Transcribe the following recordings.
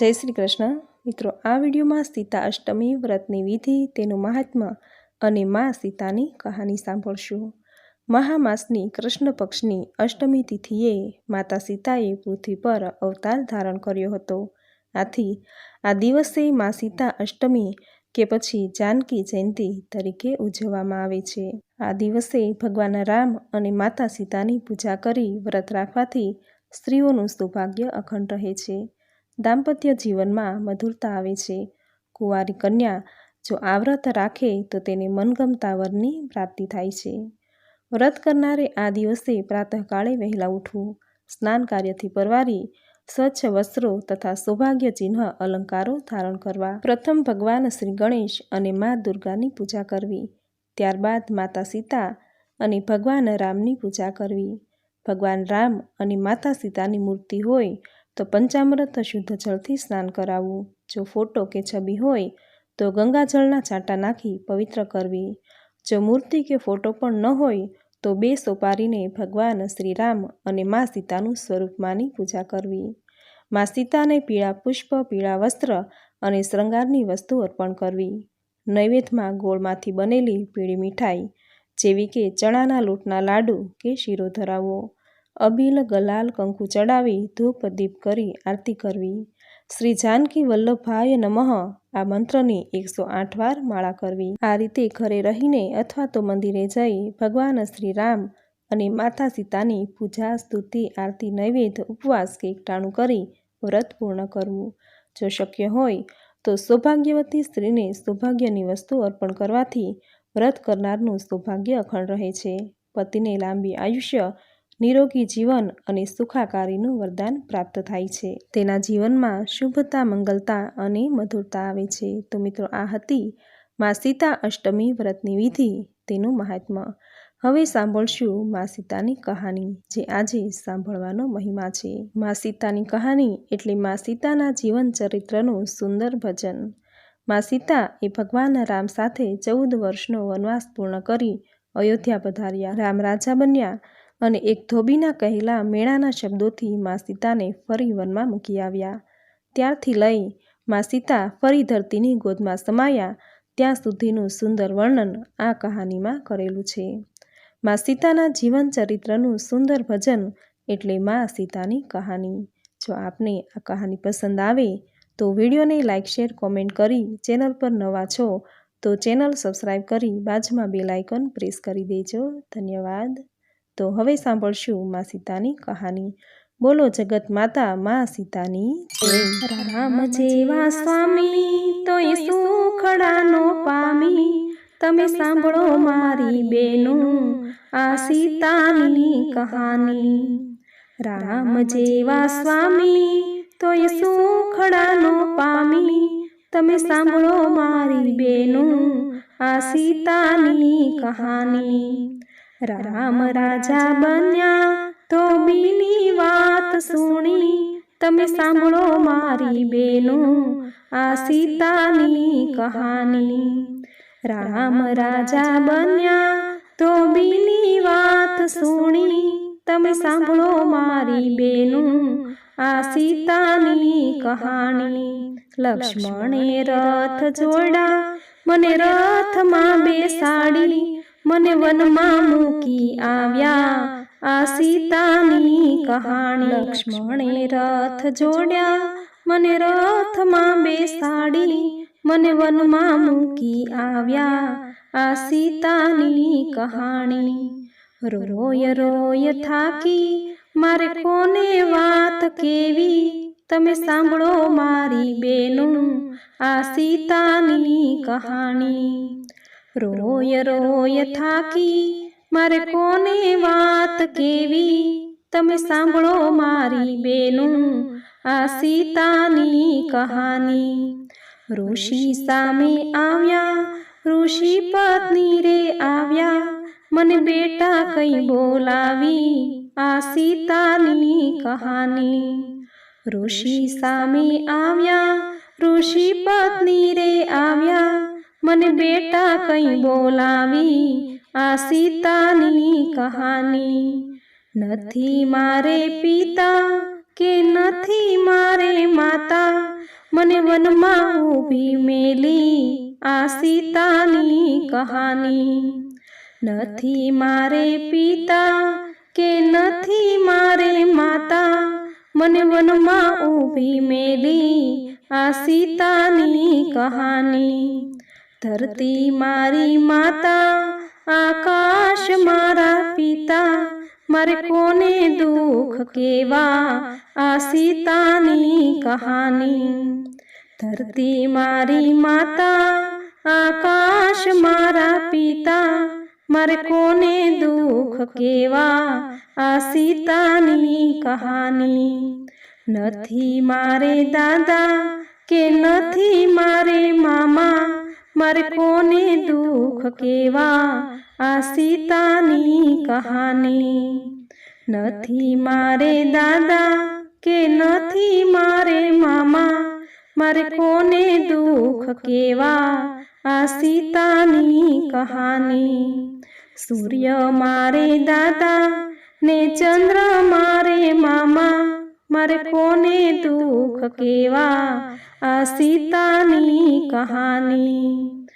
જય શ્રી કૃષ્ણ. મિત્રો, આ વિડીયોમાં સીતા અષ્ટમી વ્રતની વિધિ, તેનું મહાત્મ્ય અને મા સીતાની કહાની સાંભળશું. મહામાસની કૃષ્ણ પક્ષની અષ્ટમી તિથિએ માતા સીતાએ પૃથ્વી પર અવતાર ધારણ કર્યો હતો. આથી, આ દિવસે મા સીતા અષ્ટમી કે પછી જાનકી જયંતિ તરીકે ઉજવવામાં આવે છે. આ દિવસે ભગવાન રામ અને માતા સીતાની પૂજા કરી વ્રત રાખવાથી સ્ત્રીઓનું સૌભાગ્ય અખંડ રહે છે. દાંપત્ય જીવનમાં મધુરતા આવે છે. કુંવારી કન્યા જો આ વ્રત રાખે તો તેને મનગમતા વરની પ્રાપ્તિ થાય છે. વ્રત કરનારે આ દિવસે પ્રાતઃકાળે વહેલા ઉઠવું, સ્નાન કાર્યથી પરવારી, સ્વચ્છ વસ્ત્રો તથા સૌભાગ્ય ચિહ્ન અલંકારો ધારણ કરવા, પ્રથમ ભગવાન શ્રી ગણેશ અને મા દુર્ગાની પૂજા કરવી, ત્યારબાદ માતા સીતા અને ભગવાન રામની પૂજા કરવી. ભગવાન રામ અને માતા સીતાની મૂર્તિ હોય તો પંચામૃત શુદ્ધ જળથી સ્નાન કરાવવું જો ફોટો કે છબી હોય, તો ગંગાજળના છાંટા નાખી પવિત્ર કરવી. જો મૂર્તિ કે ફોટો પણ ન હોય, તો બે સોપારીને ભગવાન શ્રીરામ અને મા સીતાનું સ્વરૂપ માની પૂજા કરવી. મા સીતાને પીળા પુષ્પ, પીળા વસ્ત્ર અને શૃંગારની વસ્તુ અર્પણ કરવી. નૈવેદ્યમાં ગોળમાંથી બનેલી પીળી મીઠાઈ, જેવી કે ચણાના લોટના લાડુ કે શીરો ધરાવવો અબીલ ગલાલ કંકુ ચડાવી ધૂપ દીપ કરી આરતી કરવી. શ્રી જાનકી વલ્લભભાઈ નમઃ. આ મંત્રની એકસો આઠ વાર માળા કરવી. આ રીતે ઘરે રહીને અથવા તો મંદિરે જઈ ભગવાન શ્રી રામ અને માતા સીતાની પૂજા, સ્તુતિ, આરતી, નૈવેદ્ય, ઉપવાસ કે એકટાણું કરી વ્રત પૂર્ણ કરવું. જો શક્ય હોય તો સૌભાગ્યવતી સ્ત્રીને સૌભાગ્યની વસ્તુ અર્પણ કરવાથી વ્રત કરનારનું સૌભાગ્ય અખંડ રહે છે. પતિને લાંબી આયુષ્ય નિરોગી જીવન અને સુખાકારીનું વરદાન પ્રાપ્ત થાય છે. તેના જીવનમાં શુભતા, મંગલતા અને મધુરતા આવે છે. તો મિત્રો, આ હતી મા સીતા અષ્ટમી વ્રતની વિધિ, તેનું મહાત્મ્ય હવે સાંભળશું મા સીતાની કહાની, જે આજે સાંભળવાનો મહિમા છે. મા સીતાની કહાની એટલે મા સીતાના જીવન ચરિત્રનું સુંદર ભજન. મા સીતા એ ભગવાન રામ સાથે ચૌદ વર્ષનો વનવાસ પૂર્ણ કરી અયોધ્યા પધાર્યા. રામ રાજા બન્યા. અને એક ધોબીના કહેલા મેળાના શબ્દોથી મા સીતાને ફરી વનમાં મૂકી આવ્યા. ત્યારથી લઈ મા સીતા ફરી ધરતીની ગોદમાં સમાયા. ત્યાં સુધીનું સુંદર વર્ણન આ કહાનીમાં કરેલું છે. મા સીતાના જીવન ચરિત્રનું સુંદર ભજન એટલે મા સીતાની કહાની. જો આપને આ કહાની પસંદ આવે તો વિડીયોને લાઇક શેર, કોમેન્ટ કરી ચેનલ પર નવા છો તો ચેનલ સબસ્ક્રાઈબ કરી બાજુમાં બેલ આઇકન પ્રેસ કરી દેજો. ધન્યવાદ. તો હવે સાંભળશું મા સીતાની કહાની. બોલો જગત માતા મા સીતાની રામ જેવા સ્વામી, તો એ સુખડાનો પામી. તમે સાંભળો મારી બેનું, આ સીતાની કહાની. રામ જેવા સ્વામી, તો એ સુખડાનો પામી. તમે સાંભળો મારી બેનું, આ સીતાની કહાની. રામ રાજા બન્યા તો બીની વાત સુણી. તમે સાંભળો મારી બેનું, આ સીતાની કહાની. રામ રાજા બન્યા તો બીની વાત સુણી. તમે સાંભળો મારી બેનું, આ સીતાની કહાણી લક્ષ્મણે રથ જોડા મને રથમાં બેસાડી. મને વનમાં મૂકી આવ્યા. આ સીતાની કહાણી લક્ષ્મણે રથ જોડ્યા. મને રથમાં બેસાડી મને વનમાં મૂકી આવ્યા. આ સીતાની કહાણી. રોય રોય થાકી. મારે કોને વાત કેવી? તમે સાંભળો મારી બેનું. આ સીતાની કહાણી. રોય રોય થાકી, મારે કોને વાત કેવી? તમે સાંભળો મારી બેનું આ સીતાની કહાની. ઋષિ સામે આવ્યા, ઋષિ પત્ની રે આવ્યા, મને બેટા કઈ બોલાવી, આ સીતાની કહાની. ઋષિ સામે આવ્યા, ઋષિ પત્ની રે આવ્યા મને બેટા કઈ બોલાવી, આ સીતાની કહાની. નથી મારે પિતા કે નથી મારે માતા, મને વનમાં ઊભી મેલી આ સીતાની કહાની. નથી મારે પિતા કે નથી મારે માતા, મને વનમાં ઊભી મેલી આ સીતાની કહાની. ધરતી મારી માતા, આકાશ મારા પિતા, મારે કોને દુઃખ કેવા? આ સીતાની કહાની. ધરતી મારી માતા, આકાશ મારા પિતા, મારે કોને દુઃખ કેવા? આ સીતાની કહાની. નથી મારે દાદા કે નથી મારે મામા મારે કોને દુઃખ કેવા? આ સીતાની કહાની. નથી મારે દાદા કે નથી મારે મામા? મારે કોને દુઃખ કેવા? આ સીતાની કહાની. સૂર્ય મારે દાદા ને ચંદ્ર મારે મામા? મારે કોને દુઃખ કેવા? આ સીતાની કહાની.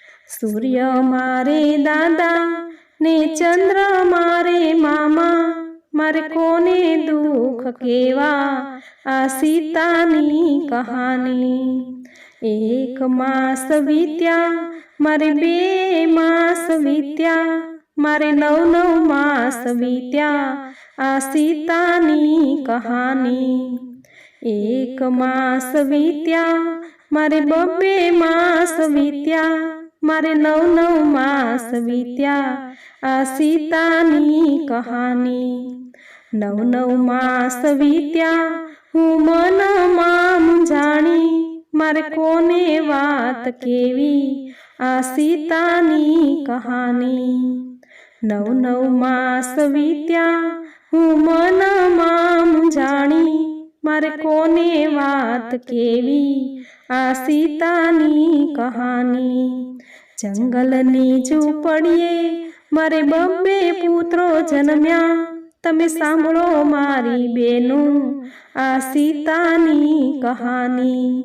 સૂર્ય મારે દાદા ને ચંદ્ર મારે મામા. મારે કોને દુઃખ કેવા? આ સીતાની કહાની. એક માસ વીત્યા મારે બે માસ વીત્યા મારે નવ નવ માસ વીત્યા આ સીતાની કહાની એક માસ વીત્યા મારે બબે માસ વીત્યા મારે નવ નવ માસ વીત્યા આ સીતાની કહાની નવ નવ માસ વીત્યા હું મનમાં જાણી મારે કોને વાત કેવી આ સીતાની કહાની નવ નવ માસ વીત્યા હું મનમાં જાણી મારે કોને વાત કેવી? આ સીતાની કહાની. જંગલની ઝૂંપડીએ મારે બબ્બે પુત્રો જન્મ્યા. તમે સાંભળો મારી બેનું, આ સીતાની કહાની.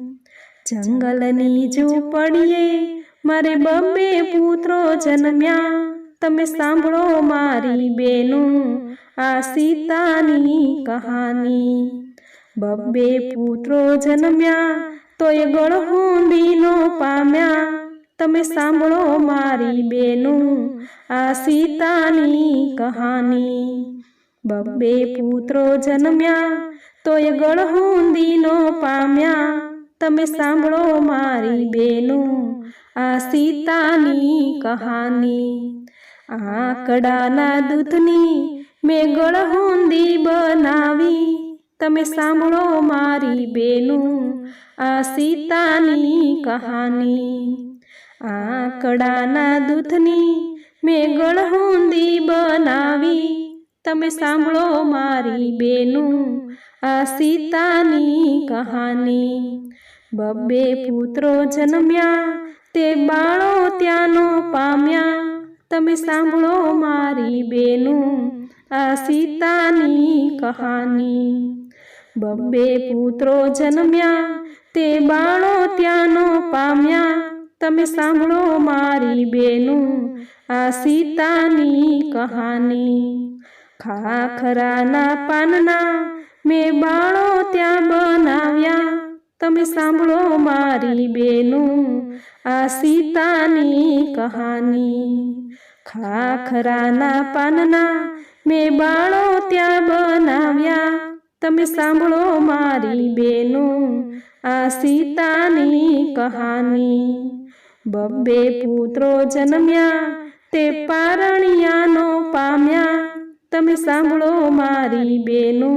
જંગલની ઝૂંપડીએ મારે બબ્બે પુત્રો જન્મ્યા. તમે સાંભળો મારી બેનું સીતાની કહાની બબ્બે પુત્રો જન્મ્યા તોય ગળહુંદીનો પામ્યા તમે સાંભળો મારી બેનું આ સીતાની કહાની બબ્બે પુત્રો જન્મ્યા તોય ગળહુંદીનો પામ્યા તમે સાંભળો મારી બેનું આ સીતાની કહાની આકડાના દૂધની મેં ગળહુંદી બનાવી. તમે સાંભળો મારી બેનું આ સીતાની કહાની. આંકડાના દૂધની મેં ગળહુંદી બનાવી. તમે સાંભળો મારી બેનું આ સીતાની કહાની. બબ્બે પુત્રો જન્મ્યા, તે બાળો ત્યાંનો પામ્યા. તમે સાંભળો મારી બેનું આ સીતાની કહાની. બબ્બે પુત્રો જન્મ્યા, તે બાળો ત્યાંનો પામ્યા. તમે સાંભળો મારી બેનું, આ સીતાની કહાની. ખાખરાના પાનના મેં બાળો ત્યાં બનાવ્યા. તમે સાંભળો મારી બેનું, આ સીતાની કહાની. ખાખરાના પાનના મેં બાળો ત્યાં બનાવ્યા. તમે સાંભળો મારી બેનો, આ સીતાની કહાની. બબ્બે પુત્રો જન્મ્યા, તે પારણિયાનો પામ્યા. તમે સાંભળો મારી બેનો,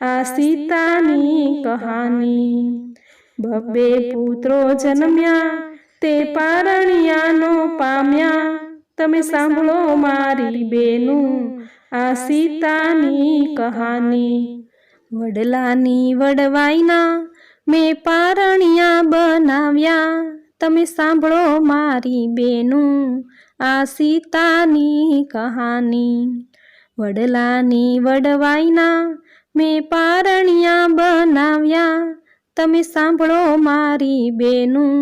આ સીતાની કહાની. બબ્બે પુત્રો જન્મ્યા, તે પારણિયાનો પામ્યા. તમે સાંભળો મારી બેનું આ સીતાની કહાની વડલાની વડવાઈના મેં પારણિયા બનાવ્યા તમે સાંભળો મારી બેનું આ સીતાની કહાની વડલાની વડવાઈના મેં પારણિયા બનાવ્યા તમે સાંભળો મારી બેનું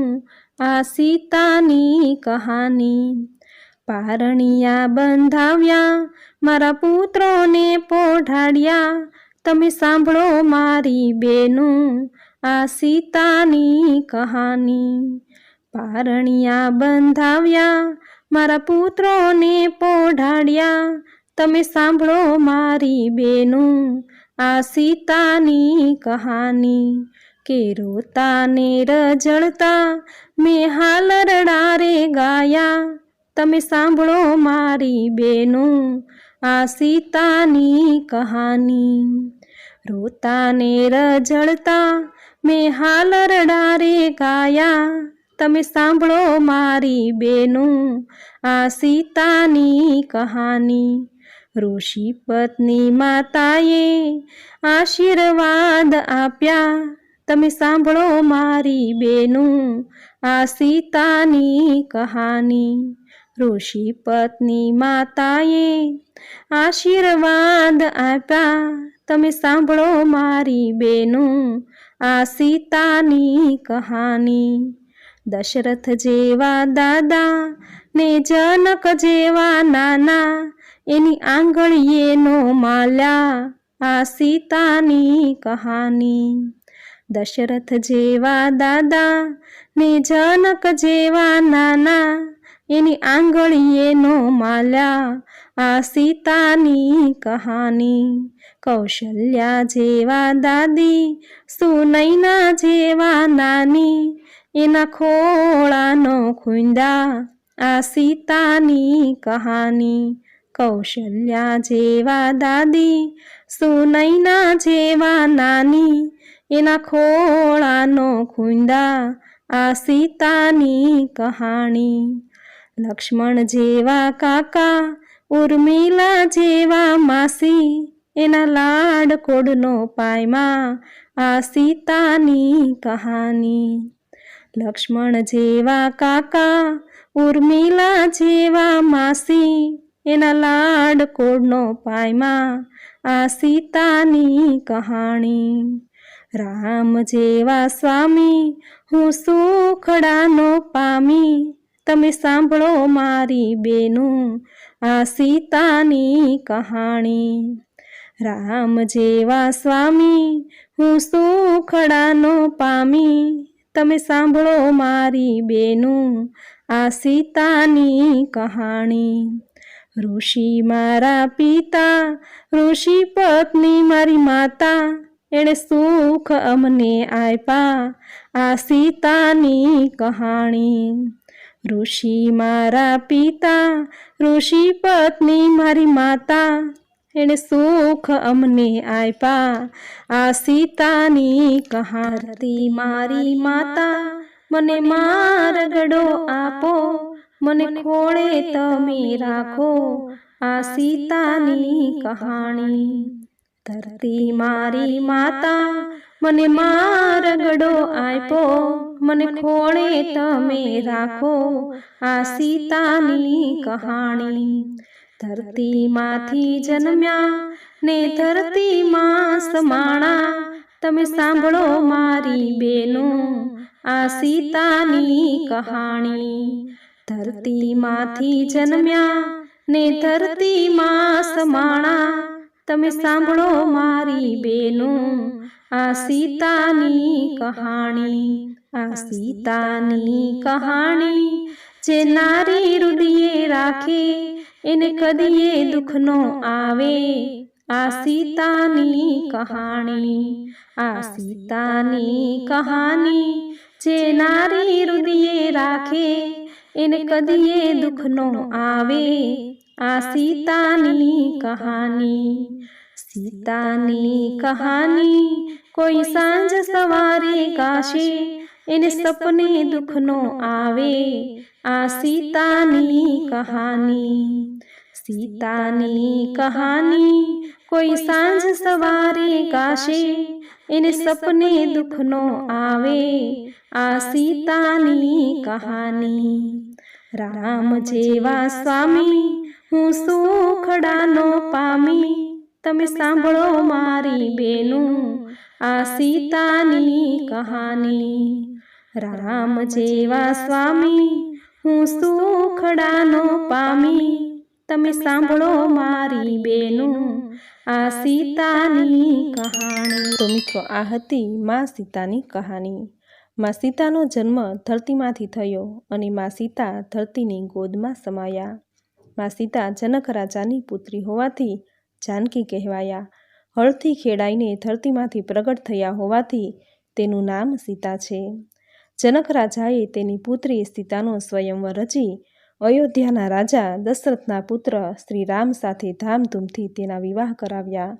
આ સીતાની કહાની પારણિયા બંધાવ્યા, મારા પુત્રોને પોઢાડ્યા. તમે સાંભળો મારી બેનું, આ સીતાની કહાની. પારણિયા બંધાવ્યા, મારા પુત્રોને પોઢાડ્યા. તમે સાંભળો મારી બેનું, આ સીતાની કહાની. કે રોતા રજળતા મેં હાલ રડારે ગાયા. તમે સાંભળો મારી બેનું, આ સીતાની કહાની. રોતા ને રજળતા મેં હાલ રડારે ગાયા. તમે સાંભળો મારી બેનું, આ સીતાની કહાની. ઋષિ પત્ની માતાએ આશીર્વાદ આપ્યા. તમે સાંભળો મારી બેનું, આ સીતાની કહાની. ઋષિ પત્ની માતાએ આશીર્વાદ આપ્યા. તમે સાંભળો મારી બેનું, આ સીતાની કહાની. દશરથ જેવા દાદા ને જનક જેવા નાના, એની આંગળીએનો માલ્યા આ સીતાની કહાની. દશરથ જેવા દાદા ને જનક જેવા નાના એની આંગળીએ નો માલ્યા આ સીતાની કહાની. કૌશલ્યા જેવા દાદી, સુનૈના જેવા નાની, એના ખોળાનો ખુંદા આ સીતાની કહાની. કૌશલ્યા જેવા દાદી, સુનૈના જેવા નાની, એના ખોળાનો ખુંદા આ સીતાની કહાણી. લક્ષ્મણ જેવા કાકા, ઉર્મિલા જેવા માસી, એના લાડ કોડનો પાયમાં આ સીતાની કહાની. લક્ષ્મણ જેવા કાકા, ઉર્મિલા જેવા માસી, એના લાડ કોડનો પાયમાં આ સીતાની કહાણી રામ જેવા સ્વામી, હું સુખડાનો પામી તમે સાંભળો મારી બેનું, આ સીતાની કહાણી. રામ જેવા સ્વામી, હું સુખડાનો પામી. તમે સાંભળો મારી બેનું, આ સીતાની કહાણી. ઋષિ મારા પિતા, ઋષિ પત્ની મારી માતા, એણે સુખ અમને આપ્યા આ સીતાની કહાણી. ઋષિ મારા પિતા, ઋષિ પત્ની મારી માતા, એણે સુખ અમને આપ્યા આ સીતાની કહારતી મારી માતા, મને મારગડો આપો, મને ખોળે તમે રાખો. આ સીતાની કહાણી. ધરતી મારી માતા, મને મારગડો આપ્યો મને ખોળે તમે રાખો આ સીતાની કહાણી. ધરતીમાંથી જન્મ્યા ને ધરતીમાં સમાણા. તમે સાંભળો મારી બેનું આ સીતાની કહાણી. ધરતીમાંથી જન્મ્યા ને ધરતીમાં સમાણા. તમે સાંભળો મારી બેનું આ સીતાની કહાણી. આ સીતાની કહાણી જે નારી હૃદયે રાખે એને કદીએ દુઃખ નો આવે. આ સીતાની કહાણી આ સીતાની કહાની જે નારી હૃદયે રાખે એને કદીએ દુઃખ નો આવે. આ સીતાની કહાની સીતાની કહાની કોઈ સાંજ સવારે ગાશે. એને સપને દુઃખ નો આવે આ સીતાની કહાની. સીતાની કહાની કોઈ સાંજ સવારે ગાશે. એને સપને દુઃખ નો આવે આ સીતાની કહાની. રામ જેવા સ્વામી હું સુખડાનો પામી. તમે સાંભળો મારી બેનું. આ સીતાની કહાની. રામ જેવા સ્વામી, હું સુખડાનો પામી. તમે સાંભળો મારી બેનું આ સીતાની કહાણી. તો મિત્રો, આ હતી મા સીતાની કહાની. મા સીતાનો જન્મ ધરતીમાંથી થયો અને મા સીતા ધરતીની ગોદમાં સમાયા. મા સીતા જનક રાજાની પુત્રી હોવાથી જાનકી કહેવાયા. હળથી ખેડાઈને ધરતીમાંથી પ્રગટ થયા હોવાથી તેનું નામ સીતા છે. જનક રાજાએ તેની પુત્રી સીતાનો સ્વયંવર રચી અયોધ્યાના રાજા દશરથના પુત્ર શ્રી રામ સાથે ધામધૂમથી તેના વિવાહ કરાવ્યા.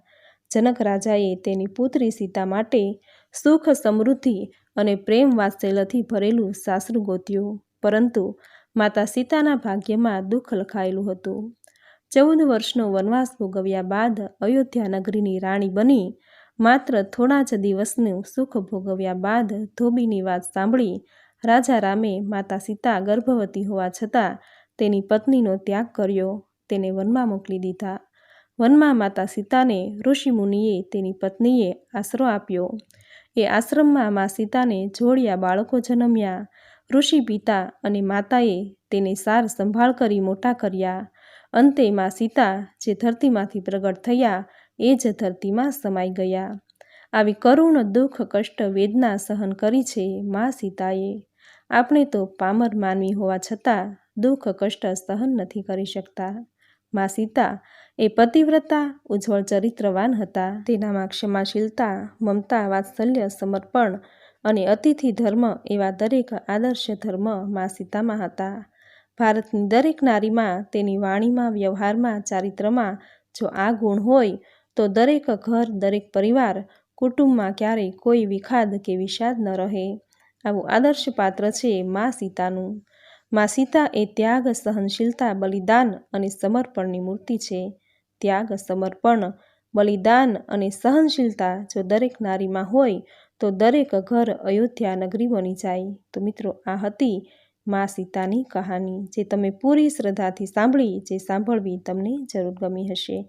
જનક રાજાએ તેની પુત્રી સીતા માટે સુખ સમૃદ્ધિ અને પ્રેમ વાત્સલ્યથી ભરેલું સાસરું ગોત્યું, પરંતુ માતા સીતાના ભાગ્યમાં દુઃખ લખાયેલું હતું. ચૌદ વર્ષનો વનવાસ ભોગવ્યા બાદ અયોધ્યા નગરીની રાણી બની માત્ર થોડા જ દિવસનું સુખ ભોગવ્યા બાદ ધોબીની વાત સાંભળી રાજા રામે માતા સીતા ગર્ભવતી હોવા છતાં તેની પત્નીનો ત્યાગ કર્યો. તેને વનમાં મોકલી દીધા. વનમાં માતા સીતાને ઋષિમુનિએ તેની પત્નીએ આશરો આપ્યો. એ આશ્રમમાં મા સીતાને જોડિયા બાળકો જન્મ્યા. ઋષિ પિતા અને માતાએ તેને સાર સંભાળ કરી મોટા કર્યા. અંતે મા સીતા જે ધરતીમાંથી પ્રગટ થયા એ જ ધરતીમાં સમાઈ ગયા. આવી કરુણ દુઃખ, કષ્ટ, વેદના સહન કરી છે મા સીતાએ. આપણે તો પામર માનવી હોવા છતાં દુઃખ, કષ્ટ સહન નથી કરી શકતા. મા સીતા એ પતિવ્રતા, ઉજ્જવળ ચરિત્રવાન હતા. તેનામાં ક્ષમાશીલતા, મમતા, વાત્સલ્ય, સમર્પણ અને અતિથિ ધર્મ એવા દરેક આદર્શ ધર્મ મા સીતામાં હતા. ભારતની દરેક નારીમાં તેની વાણીમાં, વ્યવહારમાં, ચારિત્રમાં જો આ ગુણ હોય તો દરેક ઘર, દરેક પરિવાર, કુટુંબમાં ક્યારેય કોઈ વિખાદ કે વિષાદ ન રહે. આવું આદર્શ પાત્ર છે મા સીતાનું. મા સીતા એ ત્યાગ, સહનશીલતા, બલિદાન અને સમર્પણની મૂર્તિ છે. ત્યાગ, સમર્પણ, બલિદાન અને સહનશીલતા જો દરેક નારીમાં હોય, તો દરેક ઘર અયોધ્યા નગરી બની જાય. તો મિત્રો, આ હતી મા સીતાની કહાની, જે તમે પૂરી શ્રદ્ધાથી સાંભળી, જે સાંભળવી તમને જરૂર ગમી હશે.